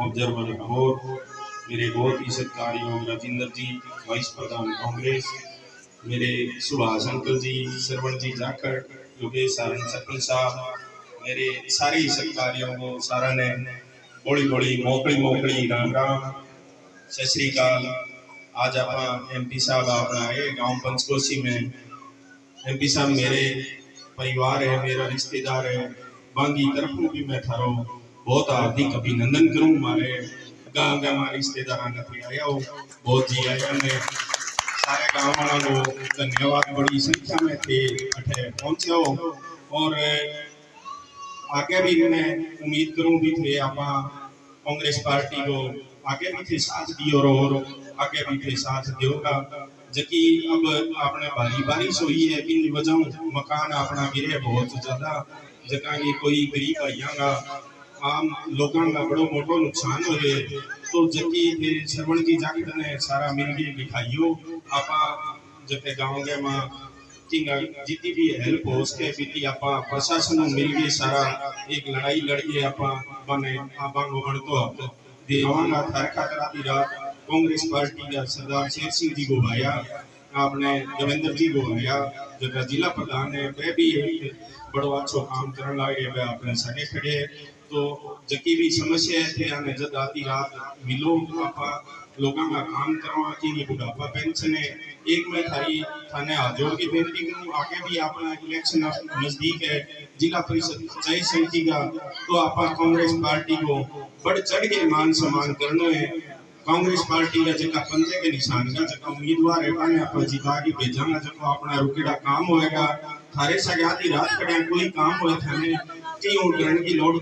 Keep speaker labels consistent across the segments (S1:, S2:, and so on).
S1: Observer Lahore मेरे बहुत ही सत्कारयोग राजिंदर जी, वाइस प्रधान कांग्रेस। मेरे सुभाष अंकल जी, सरवण जी जाखड़, योगेश सारण सरपंच साहब, मेरे सारे ही सत्कारयोगों सारा ने बड़ी बड़ी मोकड़ी मोकड़ी राम राम। सत श्रीकाल आज आप एम पी साहब अपना आए गाँव पंचकोशी में एमपी साहब मेरे परिवार है, मेरा रिश्तेदार है। बांगी तरफ़ भी मैं थारो बहुत हार्दिक अभिनंदन करूँ। मारे गाँव गाँव में रिश्तेदार आया हो। बहुत जी आया ने सारे गाँव वालों को धन्यवाद। बड़ी संख्या में थे अठे पहुँचे हो। और आगे भी मैं उम्मीद करूँ भी थे आप कांग्रेस पार्टी को आगे भी थे साथ दियो और आगे भी थे साथ देगा जबकि अब आपने भारी बारिश हुई है इन वजह मकान अपना गिरे बहुत ज़्यादा। जगह कोई गरीब भाइयों का आम लोगों का बड़ो मोटो नुकसान हो गए तो जबकि थे श्रवण की जागत ने सारा मिल के दिखाइयो आपा जते गांव के मां किंगा जितनी भी हेल्प हो उसके बीती आपा प्रशासन ਨੂੰ ਮਿਲ ਕੇ ਸਾਰਾ ਇੱਕ ਲੜਾਈ ਲੜੀਏ ਆਪਾਂ ਬਨੇ ਆਪਾਂ ਨੂੰ ਬਣਤੋ ਹੱਕ ਦੇਵਾਂਗਾ ਥਰ ਖਤਰਾ ਦੀ ਰਾਤ कांग्रेस पार्टी का सरदार शेर सिंह जी को आया आपने देवेंद्र जी को आया जगह जिला प्रधान है वह भी एक बड़ो अच्छो काम करने लगे वह अपने सगे खड़े तो जकी भी समस्या है थे आने जब आती रात मिलो आपा लोगों का काम करवा की ये बुढ़ापा पेंशन है एक मैं थारी थाने हाथ जोड़ की बेनती करूँ आगे भी अपना इलेक्शन नज़दीक है जिला परिषद जय समिति का तो आप कांग्रेस पार्टी को बढ़ चढ़ के मान सम्मान करना है कांग्रेस पार्टी का जका पंजे के निशान का जका उम्मीदवार है काने अपन रुकेड़ा काम होएगा। थारे सगाती रात कड़े कोई काम थाने की की लोड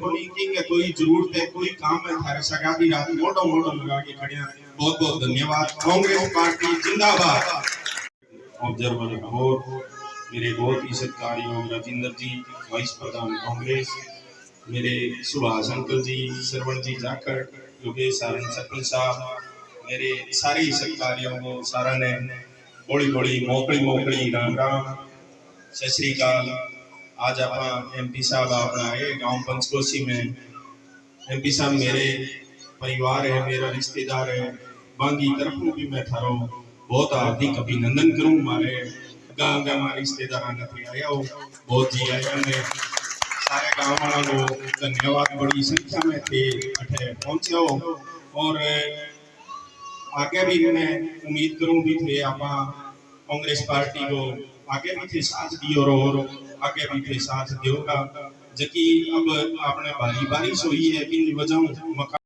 S1: कोई ज़रूरत है, कोई काम है, थारे रात मोटो मोटो लगा के खड़े बहुत बहुत धन्यवाद। कांग्रेस पार्टी जिंदाबाद। ऑब्जर्वर मेरे बहुत ही राजिंदर जी, वाइस प्रधान कांग्रेस। मेरे सुभाष अंकल जी, सरवण जी जाखड़ योगेश सारण सरपंच साहब, मेरे सारे सत्कारियों को सारा ने बड़ी बड़ी मोकड़ी मोकड़ी राम राम। सत श्री अकाल। आज आप एमपी साहब अपना आए गाँव पंचकोशी में एमपी साहब मेरे परिवार है, मेरा रिश्तेदार है, बांगी तरफ़ भी मैं थारो बहुत हार्दिक अभिनंदन करूँ, मारे। गाँव गाँव रिश्तेदार आया हो। बहुत जी आया ने सारे गाँव धन्यवाद बड़ी संख्या में थे अठे पहुँचे हो और, आगे भी मैं उम्मीद करूँ भी थे, आप कांग्रेस पार्टी को आगे भी थे साथ दियो और आगे भी थे साथ देगा जबकि अब आपने भारी बारिश हुई है इन वजह